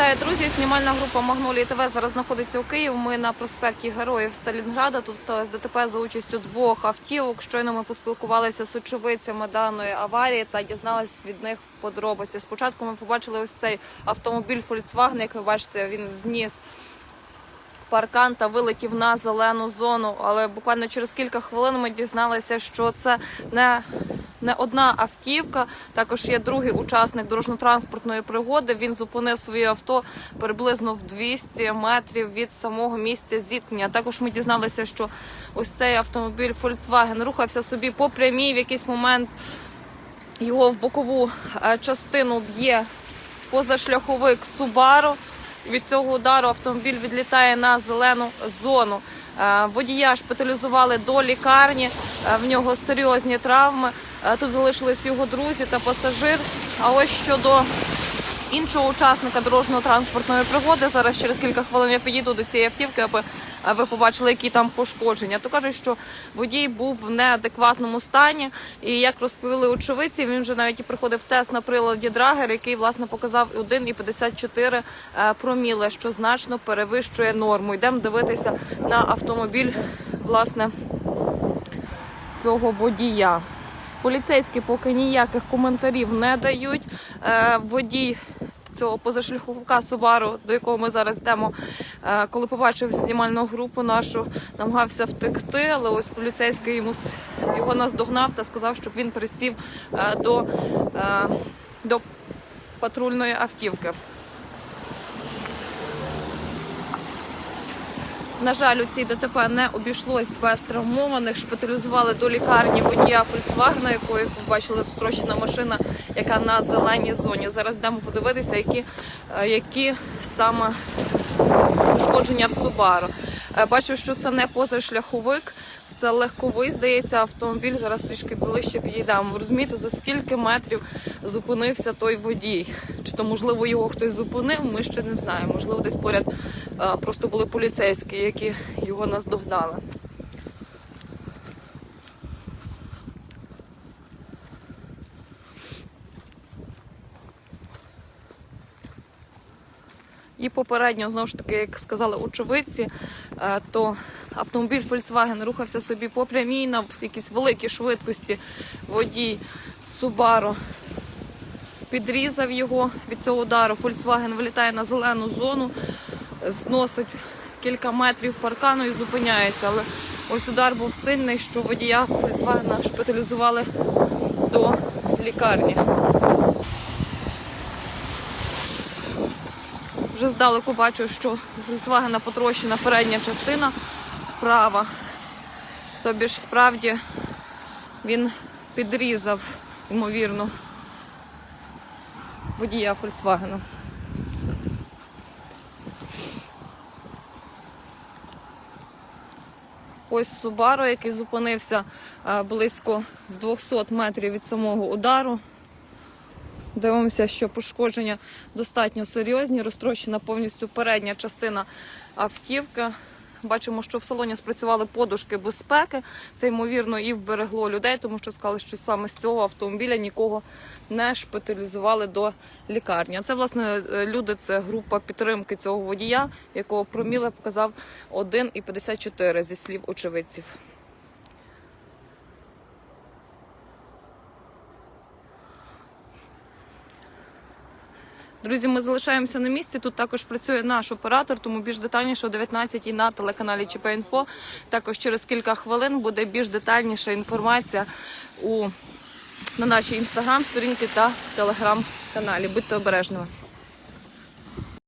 Вітаю, друзі! Знімальна група Магнолії ТВ зараз знаходиться у Києві. Ми на проспекті Героїв Сталінграда. Тут сталося ДТП за участю двох автівок. Щойно ми поспілкувалися з очевидцями даної аварії та дізналися від них подробиці. Спочатку ми побачили ось цей автомобіль Volkswagen, як ви бачите, він зніс паркан та вилетів на зелену зону. Але буквально через кілька хвилин ми дізналися, що це не не одна автівка. Також є другий учасник дорожньо-транспортної пригоди. Він зупинив своє авто приблизно в 200 метрів від самого місця зіткнення. Також ми дізналися, що ось цей автомобіль Volkswagen рухався собі по прямій в якийсь момент. Його в бокову е, частину б'є позашляховик Subaru. Від цього удару автомобіль відлітає на зелену зону. Е, Водія шпиталізували до лікарні. е, В нього серйозні травми. Е, Тут залишились його друзі та пасажир. А ось щодо іншого учасника дорожньо-транспортної пригоди. Зараз через кілька хвилин я підійду до цієї автівки, аби е, ви побачили, які там пошкодження. То кажуть, що водій був в неадекватному стані, і як розповіли очевидці, він вже навіть і приходив тест на приладі Драгер, який власне показав 1,54 е, проміле, що значно перевищує норму. Йдемо дивитися на автомобіль власне цього водія. Поліцейські поки ніяких коментарів не дають. Е, водій цього позашляховика Субару, до якого ми зараз йдемо, е, коли побачив знімальну групу нашу, намагався втекти, але ось поліцейський йому його наздогнав та сказав, щоб він пересів е, до, до патрульної автівки. На жаль, у цій ДТП не обійшлось без травмованих. Шпиталізували до лікарні водія Фольксвагна, якої як ви машина, яка на зеленій зоні. Зараз йдемо подивитися, які, е, які саме пошкодження в Субару. Е, Бачу, що це не позашляховик, це легковий, здається, автомобіль. Зараз трішки ближче підійдемо. Розумієте, за скільки метрів зупинився той водій? Чи то можливо його хтось зупинив? Ми ще не знаємо. Можливо, десь поряд е, просто були поліцейські, які його наздогнали. І попередньо, знову ж таки, як сказали очевидці, е, то автомобіль Volkswagen рухався собі по на якійсь великій швидкості. Водій Subaru підрізав його від цього удару. Volkswagen вилітає на зелену зону, зносить кілька метрів паркану і зупиняється. Але ось удар був сильний, що водія Volkswagen шпиталізували до лікарні. Вже здалеку бачу, що Volkswagen потрощена передня частина права. Тобі ж справді він підрізав, ймовірно, водія Volkswagen. Ось Subaru, який зупинився е, близько 200 метрів від самого удару. Дивимося, що пошкодження достатньо серйозні, розтрощена повністю передня частина автівки. Бачимо, що в салоні спрацювали подушки безпеки. Це ймовірно і вберегло людей, тому що сказали, що саме з цього автомобіля нікого не шпиталізували до лікарні. Це власне люди, це група підтримки цього водія, якого проміле показав 1,54 зі слів очевидців. Друзі, ми залишаємося на місці. Тут також працює наш оператор, тому більш детальніше о 19 на телеканалі ЧП-Інфо. Також через кілька хвилин буде більш детальніша інформація у на нашій інстаграм-сторінці та телеграм-каналі. Будьте обережними.